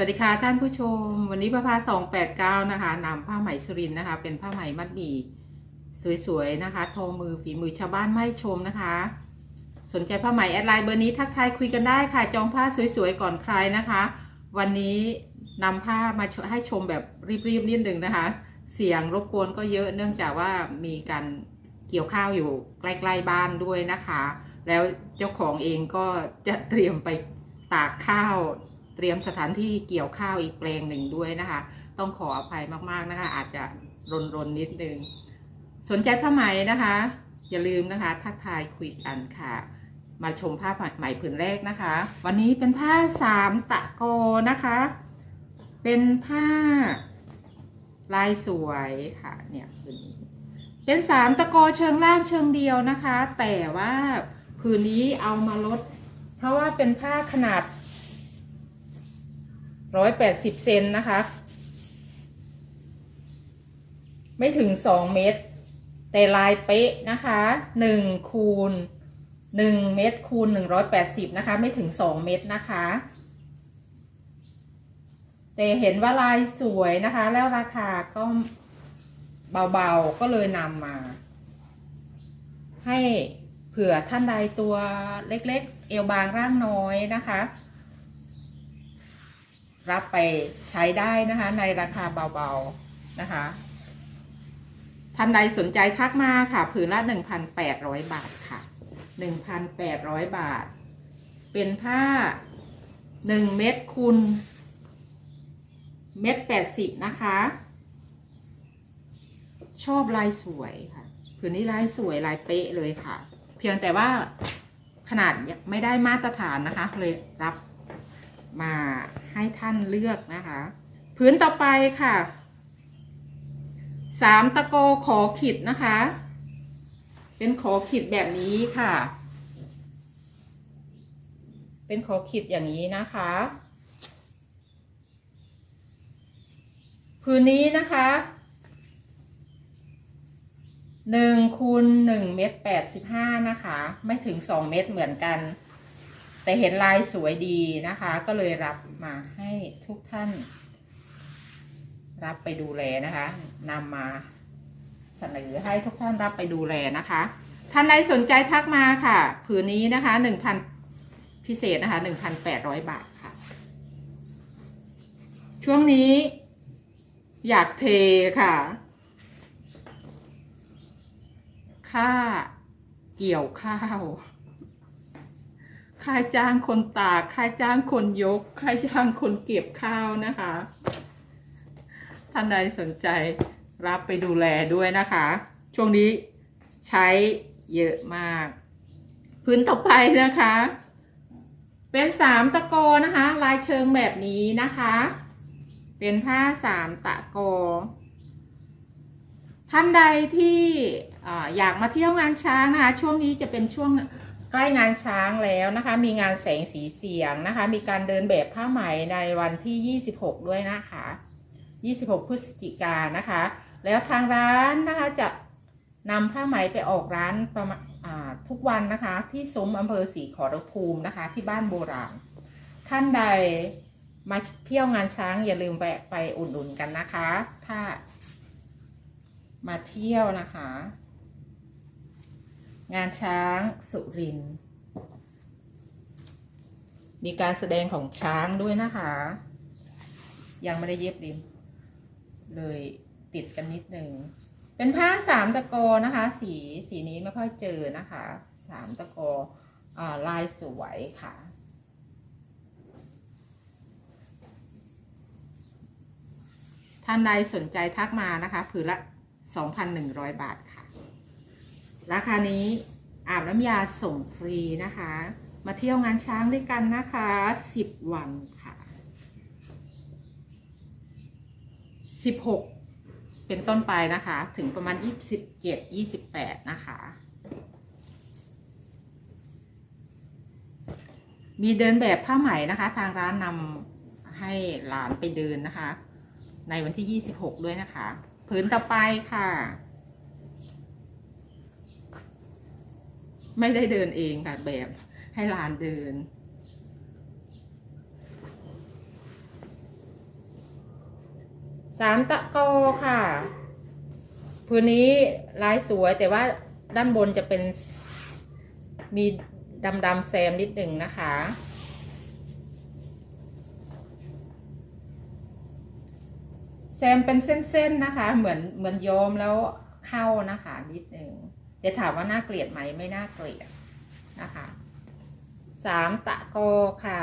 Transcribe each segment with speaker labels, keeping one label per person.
Speaker 1: สวัสดีค่ะท่านผู้ชม วันนี้ประภาสองแปดเก้านะคะนำผ้าไหมสุรินนะคะ เป็นผ้าไหมมัดหมี่สวยๆนะคะทอมือฝีมือชาวบ้านไม่ชมนะคะ สนใจผ้าไหมแอดไลน์เบอร์นี้ทักทายคุยกันได้ค่ะ จองผ้าสวยๆก่อนใครนะคะ วันนี้นำผ้ามาให้ชมแบบรีบๆนิดหนึ่งนะคะ เสียงรบกวนก็เยอะเนื่องจากว่ามีการเกี่ยวข้าวอยู่ใกล้ๆบ้านด้วยนะคะ แล้วเจ้าของเองก็จะเตรียมไปตากข้าว เตรียมสถานที่เกี่ยวข้าวอีกแปลงหนึ่งด้วยนะคะ ต้องขออภัยมากๆนะคะ อาจจะรนรนนิดนึง สนใจผ้าไหมนะคะ อย่าลืมนะคะทักทายคุยกันค่ะ มาชมผ้าไหมผืนแรกนะคะ วันนี้เป็นผ้าสามตะโกนะคะ เป็นผ้าลายสวยค่ะเนี่ยผืนนี้เป็นสามตะโกเชิงล่างเชิงเดียวนะคะ แต่ว่าผืนนี้เอามาลดเพราะว่าเป็นผ้าขนาด ร้อยแปดสิบเซนนะคะ ไม่ถึงสองเมตร แต่ลายเป๊ะนะคะหนึ่งคูณหนึ่งเมตรคูณหนึ่งร้อยแปดสิบนะคะ ไม่ถึงสองเมตรนะคะ แต่เห็นว่าลายสวยนะคะ แล้วราคาก็เบาๆก็เลยนำมา ให้เผื่อท่านใดตัวเล็กๆ เอวบางร่างน้อยนะคะ รับไปใช้ได้นะคะ ในราคาเบาๆนะคะ ท่านใดสนใจทักมาค่ะ ผืนละ 1,800 บาทค่ะ 1,800 บาท เป็นผ้า 1 เม็ดคูณเม็ด80 นะคะ ชอบลายสวยค่ะ ผืนนี้ลายสวยลายเป๊ะเลยค่ะ เพียงแต่ว่าขนาดไม่ได้มาตรฐานนะคะ เลยรับมา ให้ท่านเลือกนะคะ ผืนต่อไปค่ะสามตะโกขอขิดนะคะ เป็นขอขิดแบบนี้ค่ะ เป็นขอขิดอย่างนี้นะคะ ผืนนี้นะคะหนึ่งคูณหนึ่งเมตรแปดสิบห้านะคะ ไม่ถึงสองเมตรเหมือนกัน แต่เห็นลายสวยดีนะคะ ก็เลยรับมาให้ทุกท่าน รับไปดูแลนะคะนำมาเสนอให้ทุกท่านรับไปดูแลนะคะ ท่านใดสนใจทักมาค่ะ ผืนนี้นะคะหนึ่งพันพิเศษนะคะหนึ่งพันแปดร้อยบาทค่ะ ช่วงนี้ อยากเทค่ะ ค่าเกี่ยวข้าว ค่าจ้างคนตากค่าจ้างคนยก ค่าจ้างคนเก็บข้าวนะคะ ท่านใดสนใจรับไปดูแลด้วยนะคะ ช่วงนี้ใช้เยอะมาก พื้นต่อไปนะคะ เป็นสามตะโกนะคะ ลายเชิงแบบนี้นะคะ เป็นผ้าสามตะโกท่านใดที่ออยากมาเที่ยวงานช้างนะคะ ช่วงนี้จะเป็นช่วง ใกล้งานช้างแล้วนะคะ มีงานแสงสีเสียงนะคะ มีการเดินแบบผ้าไหมในวันที่ 26 ด้วยนะคะ 26 พฤศจิกายนนะคะ แล้วทางร้านนะคะจะนำผ้าไหมไปออกร้านประมาณทุกวันนะคะ ที่ซุ้มอำเภอศรีขอรภูมินะคะ ที่บ้านโบราณ ท่านใดมาเที่ยวงานช้างอย่าลืมไปไปอุดหนุนกันนะคะ ถ้ามาเที่ยวนะคะ งานช้างสุริน มีการแสดงของช้างด้วยนะคะ ยังไม่ได้เย็บริม เลยติดกันนิดนึง เป็นผ้าสามตะโกนะคะ สีสีนี้ไม่ค่อยเจอนะคะสามตะโกอ่าลายสวยค่ะท่านใดสนใจทักมานะคะ ผืนละ 2,100 บาทค่ะ ราคานี้อาบน้ำยาส่งฟรีนะคะ มาเที่ยวงานช้างด้วยกันนะคะ 10 วันค่ะ 16 เป็นต้นไปนะคะ ถึงประมาณ 27 28 นะคะ มีเดินแบบผ้าไหมนะคะ ทางร้านนำให้หลานไปเดินนะคะ ในวันที่ 26 ด้วยนะคะ ผืนต่อไปค่ะ ไม่ได้เดินเองค่ะแบบให้หลานเดิน สามตะโกค่ะพื้นนี้ลายสวยแต่ว่าด้านบนจะเป็นมีดำๆแซมนิดหนึ่งนะคะ แซมเป็นเส้นๆนะคะ เหมือนเหมือนโยมแล้วเข้านะคะนิดหนึ่ง จะถามว่าน่าเกลียดไหมไม่น่าเกลียดนะคะสามตะโกค่ะ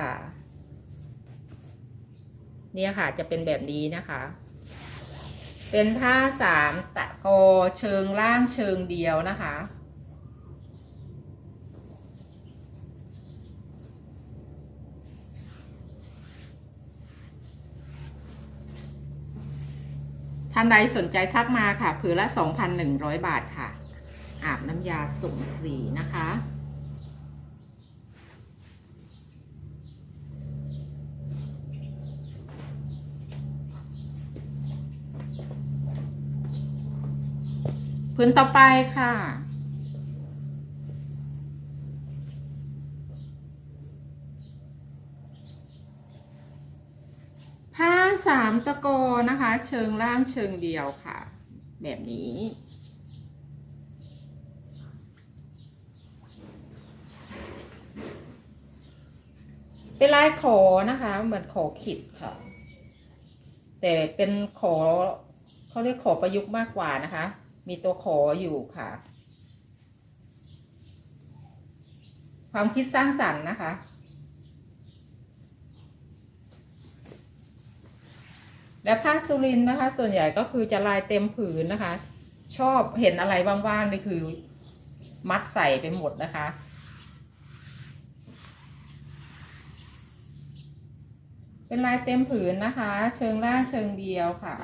Speaker 1: เนี่ยค่ะจะเป็นแบบนี้นะคะ เป็นผ้าสามตะโกเชิงล่างเชิงเดียวนะคะท่านใดสนใจทักมาค่ะ ผืนละ 2,100 บาทค่ะ อาบน้ำยาส่งฟรีนะคะ พื้นต่อไปค่ะผ้าสามตะโกนะคะ เชิงล่างเชิงเดียวค่ะ แบบนี้ เป็นลายขอนะคะ เหมือนขอขิดค่ะ แต่เป็นขอเขาเรียกขอประยุกต์มากกว่านะคะ มีตัวขออยู่ค่ะ ความคิดสร้างสรรค์นะคะและผ้าสุรินทร์นะคะ ส่วนใหญ่ก็คือจะลายเต็มผืนนะคะ ชอบเห็นอะไรว่างๆนี่คือ มัดใส่ไปหมดนะคะ เป็นลายเต็มผืนนะคะ เชิงล่างเชิงเดียวค่ะ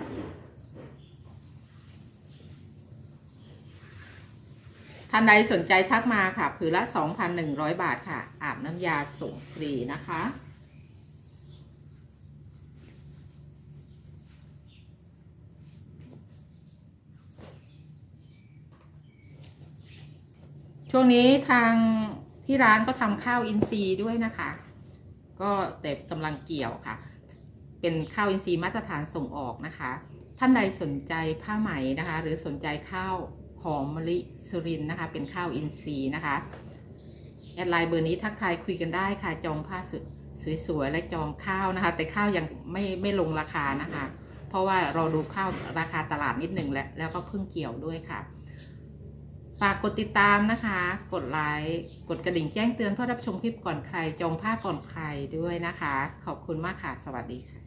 Speaker 1: ท่านใดสนใจทักมาค่ะ ผืนละ 2,100 บาทค่ะ อาบน้ำยาส่งฟรีนะคะช่วงนี้ทางที่ร้านก็ทำข้าวอินทรีย์ด้วยนะคะ ก็แต่กำลังเกี่ยวค่ะ เป็นข้าวอินทรีย์มาตรฐานส่งออกนะคะ ท่านใดสนใจผ้าไหมนะคะ หรือสนใจข้าวหอมมะลิสุรินนะคะ เป็นข้าวอินทรีย์นะคะแอดไลน์เบอร์นี้ทักทายคุยกันได้ค่ะ จองผ้าสสวยๆและจองข้าวนะคะ แต่ข้าวยังไม่ไม่ลงราคานะคะ เพราะว่าเราดูข้าวราคาตลาดนิดหนึ่งแล้วแล้วก็เพิ่งเกี่ยวด้วยค่ะ ฝากกดติดตามนะคะ กดไลค์ กดกระดิ่งแจ้งเตือนเพื่อรับชมคลิปก่อนใคร จองผ้าก่อนใครด้วยนะคะ ขอบคุณมากค่ะ สวัสดีค่ะ